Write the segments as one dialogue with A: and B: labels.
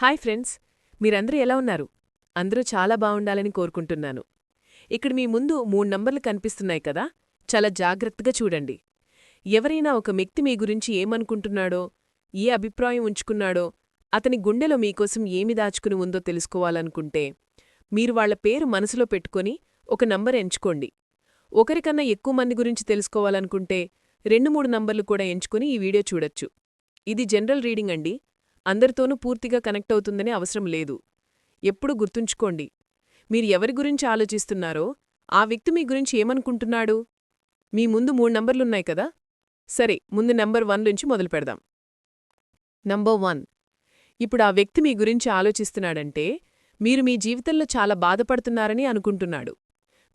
A: Hi friends మీరందరూ ఎలా ఉన్నారు? అందరూ చాలా బావుండాలని కోరుకుంటున్నాను. ఇక్కడ మీ ముందు మూడు నంబర్లు కనిపిస్తున్నాయి కదా చాలా జాగ్రత్తగా చూడండి. ఎవరైనా ఒక వ్యక్తి మీ గురించి ఏమనుకుంటున్నాడో ఏ అభిప్రాయం ఉంచుకున్నాడో అతని గుండెలో మీకోసం ఏమి దాచుకుని ఉందో తెలుసుకోవాలనుకుంటే మీరు వాళ్ళ పేరు మనసులో పెట్టుకొని ఒక నంబర్ ఎంచుకోండి. ఒకరికన్నా ఎక్కువ మంది గురించి తెలుసుకోవాలనుకుంటే రెండు మూడు నంబర్లు కూడా ఎంచుకుని ఈ వీడియో చూడొచ్చు. ఇది జనరల్ రీడింగ్ అండి. అందరితోనూ పూర్తిగా కనెక్ట్ అవుతుందనే అవసరం లేదు. ఎప్పుడూ గుర్తుంచుకోండి మీరు ఎవరి గురించి ఆలోచిస్తున్నారో ఆ వ్యక్తి మీ గురించి ఏమనుకుంటున్నాడు? మీ ముందు మూడు నంబర్లున్నాయి కదా? సరే ముందు నంబర్ వన్ నుంచి మొదలు పెడదాం. నంబర్ వన్ ఇప్పుడు ఆ వ్యక్తి మీ గురించి ఆలోచిస్తున్నాడంటే మీరు మీ జీవితంలో చాలా బాధపడుతున్నారని అనుకుంటున్నాడు.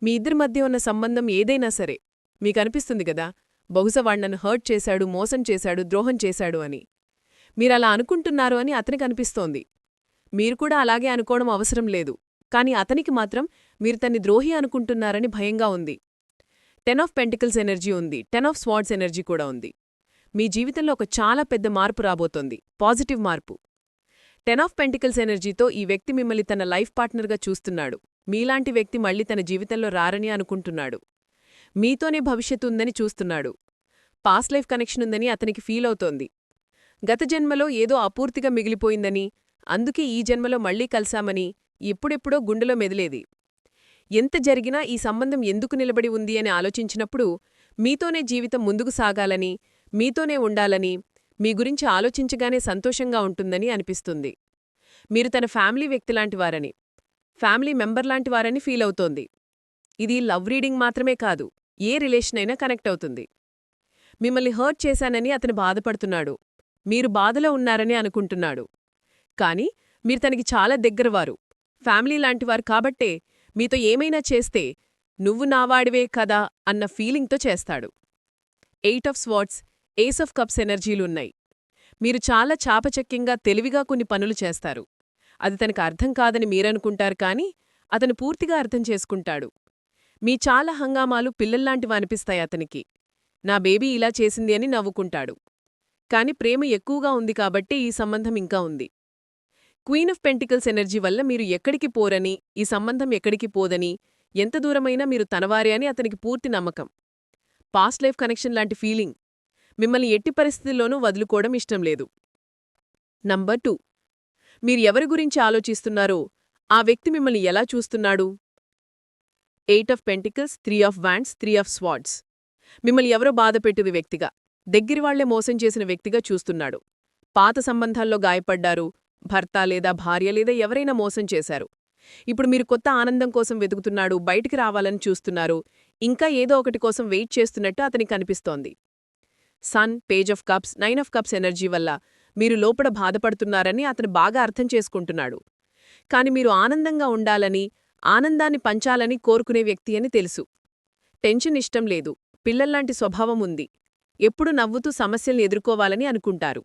A: మీ ఇద్దరి మధ్య ఉన్న సంబంధం ఏదైనా సరే మీకనిపిస్తుంది కదా బహుశా వాడు నన్ను హర్ట్ చేశాడు మోసం చేశాడు ద్రోహం చేశాడు అని. మీరలా అనుకుంటున్నారు అని అతనికి అనిపిస్తోంది. మీరు కూడా అలాగే అనుకోవడం అవసరం లేదు. కాని అతనికి మాత్రం మీరు తన్ని ద్రోహి అనుకుంటున్నారని భయంగా ఉంది. టెన్ ఆఫ్ పెంటికల్స్ ఎనర్జీ ఉంది. టెన్ ఆఫ్ స్వాడ్స్ ఎనర్జీ కూడా ఉంది. మీ జీవితంలో ఒక చాలా పెద్ద మార్పు రాబోతోంది. పాజిటివ్ మార్పు. టెన్ ఆఫ్ పెంటికల్స్ ఎనర్జీతో ఈ వ్యక్తి మిమ్మల్ని తన లైఫ్ పార్ట్నర్గా చూస్తున్నాడు. మీలాంటి వ్యక్తి మళ్ళీ తన జీవితంలో రారని అనుకుంటున్నాడు. మీతోనే భవిష్యత్తు ఉందని చూస్తున్నాడు. పాస్ట్ లైఫ్ కనెక్షన్ ఉందని అతనికి ఫీల్ అవుతోంది. గత జన్మలో ఏదో అపూర్తిగా మిగిలిపోయిందని అందుకే ఈ జన్మలో మళ్ళీ కలిశామని ఎప్పుడెప్పుడో గుండెలో మెదిలేది. ఎంత జరిగినా ఈ సంబంధం ఎందుకు నిలబడి ఉంది అని ఆలోచించినప్పుడు మీతోనే జీవితం ముందుకు సాగాలని మీతోనే ఉండాలని మీ గురించి ఆలోచించగానే సంతోషంగా ఉంటుందని అనిపిస్తుంది. మీరు తన ఫ్యామిలీ వ్యక్తిలాంటివారని ఫ్యామిలీ మెంబర్లాంటివారని ఫీల్ అవుతోంది. ఇది లవ్ రీడింగ్ మాత్రమే కాదు ఏ రిలేషన్ అయినా కనెక్ట్ అవుతుంది. మిమ్మల్ని హర్ట్ చేశానని అతను బాధపడుతున్నాడు. మీరు బాధలో ఉన్నారని అనుకుంటున్నాడు. కాని మీరు తనకి చాలా దగ్గరవారు. ఫ్యామిలీ లాంటివారు కాబట్టే మీతో ఏమైనా చేస్తే నువ్వు నావాడివే కదా అన్న ఫీలింగ్తో చేస్తాడు. Eight of swords ace of cups ఎనర్జీలున్నాయి మీరు చాలా చాపచక్యంగా తెలివిగా కొన్ని పనులు చేస్తారు. అది తనకు అర్థం కాదని మీరనుకుంటారు కాని అతను పూర్తిగా అర్థం చేసుకుంటాడు. మీ చాలా హంగామాలు పిల్లల్లాంటివి అనిపిస్తాయి అతనికి. నా బేబీ ఇలా చేసింది అని నవ్వుకుంటాడు. కాని ప్రేమ ఎక్కువగా ఉంది కాబట్టి ఈ సంబంధం ఇంకా ఉంది. క్వీన్ ఆఫ్ పెంటికల్స్ ఎనర్జీ వల్ల మీరు ఎక్కడికి పోరని ఈ సంబంధం ఎక్కడికి పోదని ఎంత దూరమైనా మీరు తనవారే అని అతనికి పూర్తి నమ్మకం. పాస్ట్ లైఫ్ కనెక్షన్ లాంటి ఫీలింగ్. మిమ్మల్ని ఎట్టి పరిస్థితుల్లోనూ వదులుకోవడం ఇష్టం లేదు. Number two. మీరు ఎవరి గురించి ఆలోచిస్తున్నారో ఆ వ్యక్తి మిమ్మల్ని ఎలా చూస్తున్నాడు? Eight of pentacles three of wands three of swords. మిమ్మల్ని ఎవరో బాధపెట్టుది వ్యక్తిగా. దగ్గరివాళ్ళే మోసం చేసిన వ్యక్తిగా చూస్తున్నాడు. పాత సంబంధాల్లో గాయపడ్డారు భర్త లేదా భార్య లేదా ఎవరైనా మోసం చేశారు. ఇప్పుడు మీరు కొత్త ఆనందం కోసం వెతుకుతున్నాడు బయటికి రావాలని చూస్తున్నారు ఇంకా ఏదో ఒకటి కోసం వెయిట్ చేస్తున్నట్టు అతనికి కనిపిస్తోంది sun page of cups nine of cups energy వల్ల మీరు లోపల బాధపడుతున్నారని అతను బాగా అర్థం చేసుకుంటున్నాడు. కాని మీరు ఆనందంగా ఉండాలని ఆనందాన్ని పంచాలని కోరుకునే వ్యక్తి అని తెలుసు. టెన్షన్ ఇష్టం లేదు. పిల్లల్లాంటి స్వభావం ఉంది. ఎప్పుడు నవ్వుతూ సమస్యల్ని ఎదుర్కోవాలని అనుకుంటారు.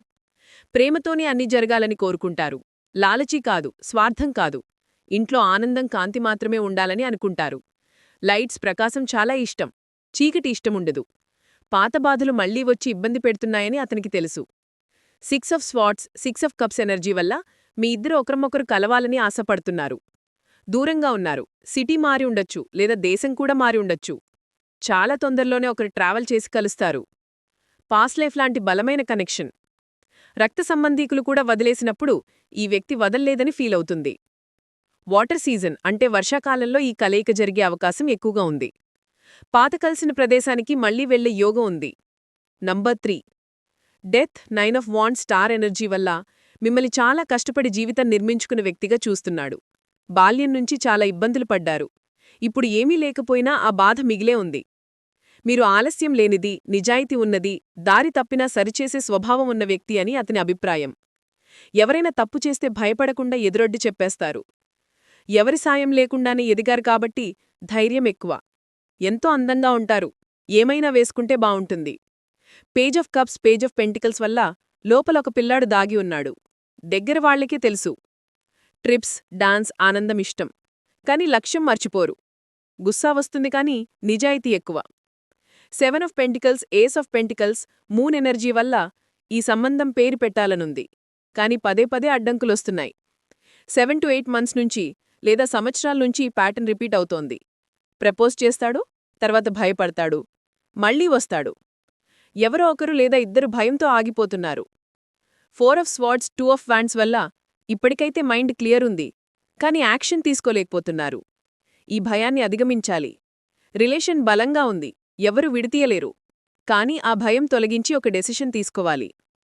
A: ప్రేమతోనే అన్ని జరగాలని కోరుకుంటారు. లాలచీ కాదు స్వార్థం కాదు. ఇంట్లో ఆనందం కాంతి మాత్రమే ఉండాలని అనుకుంటారు. లైట్స్ ప్రకాశం చాలా ఇష్టం. చీకటి ఇష్టముండదు. పాత బాధలు మళ్ళీ వచ్చి ఇబ్బంది పెడుతున్నాయని అతనికి తెలుసు. Six of swords six of cups energy వల్ల మీ ఇద్దరు ఒకరమొకరు కలవాలని ఆశపడుతున్నారు. దూరంగా ఉన్నారు. సిటీ మారి ఉండొచ్చు లేదా దేశం కూడా మారి ఉండొచ్చు. చాలా తొందరలోనే ఒకరు ట్రావెల్ చేసి కలుస్తారు. పాస్లైఫ్ లాంటి బలమైన కనెక్షన్. రక్త సంబంధీకులు కూడా వదిలేసినప్పుడు ఈ వ్యక్తి వదల్లేదని ఫీలవుతుంది వాటర్ సీజన్ అంటే వర్షాకాలంలో ఈ కలయిక జరిగే అవకాశం ఎక్కువగా ఉంది. పాత కలిసిన ప్రదేశానికి మళ్ళీ వెళ్ళే యోగం ఉంది. Number three death nine of wand star energy వల్ల మిమ్మల్ని చాలా కష్టపడి జీవితం నిర్మించుకున్న వ్యక్తిగా చూస్తున్నాడు. బాల్యం నుంచి చాలా ఇబ్బందులు పడ్డారు. ఇప్పుడు ఏమీ లేకపోయినా ఆ బాధ మిగిలే ఉంది. మీరు ఆలస్యం లేనిది నిజాయితీ ఉన్నది దారి తప్పినా సరిచేసే స్వభావం ఉన్న వ్యక్తి అని అతని అభిప్రాయం. ఎవరైనా తప్పు చేస్తే భయపడకుండా ఎదురొడ్డి చెప్పేస్తారు. ఎవరి సాయం లేకుండానే ఎదిగారు కాబట్టి ధైర్యం ఎక్కువ. ఎంతో అందంగా ఉంటారు. ఏమైనా వేసుకుంటే బావుంటుంది. Page of cups page of pentacles వల్ల లోపల ఒక పిల్లాడు దాగి ఉన్నాడు. దగ్గర వాళ్ళకే తెలుసు. ట్రిప్స్ డాన్స్ ఆనందం ఇష్టం. కాని లక్ష్యం మర్చిపోరు. గుస్సా వస్తుంది కాని నిజాయితీ ఎక్కువ. Seven of pentacles ace of pentacles moon energy వల్ల ఈ సంబంధం పేరు పెట్టాలనుంది. కాని పదే పదే అడ్డంకులొస్తున్నాయి. సెవెన్ టు ఎయిట్ మంత్స్ నుంచి లేదా సంవత్సరాల నుంచి ఈ ప్యాటర్న్ రిపీట్ అవుతోంది. ప్రపోజ్ చేస్తాడు తర్వాత భయపడతాడు మళ్ళీ వస్తాడు. ఎవరో ఒకరు లేదా ఇద్దరు భయంతో ఆగిపోతున్నారు. Four of swords two of wands వల్ల ఇప్పటికైతే మైండ్ క్లియర్ ఉంది కానీ యాక్షన్ తీసుకోలేకపోతున్నారు. ఈ భయాన్ని అధిగమించాలి. రిలేషన్ బలంగా ఉంది. ఎవరు విడితీయలేరు. కానీ ఆ భయం తొలగించి ఒక డెసిషన్ తీసుకోవాలి.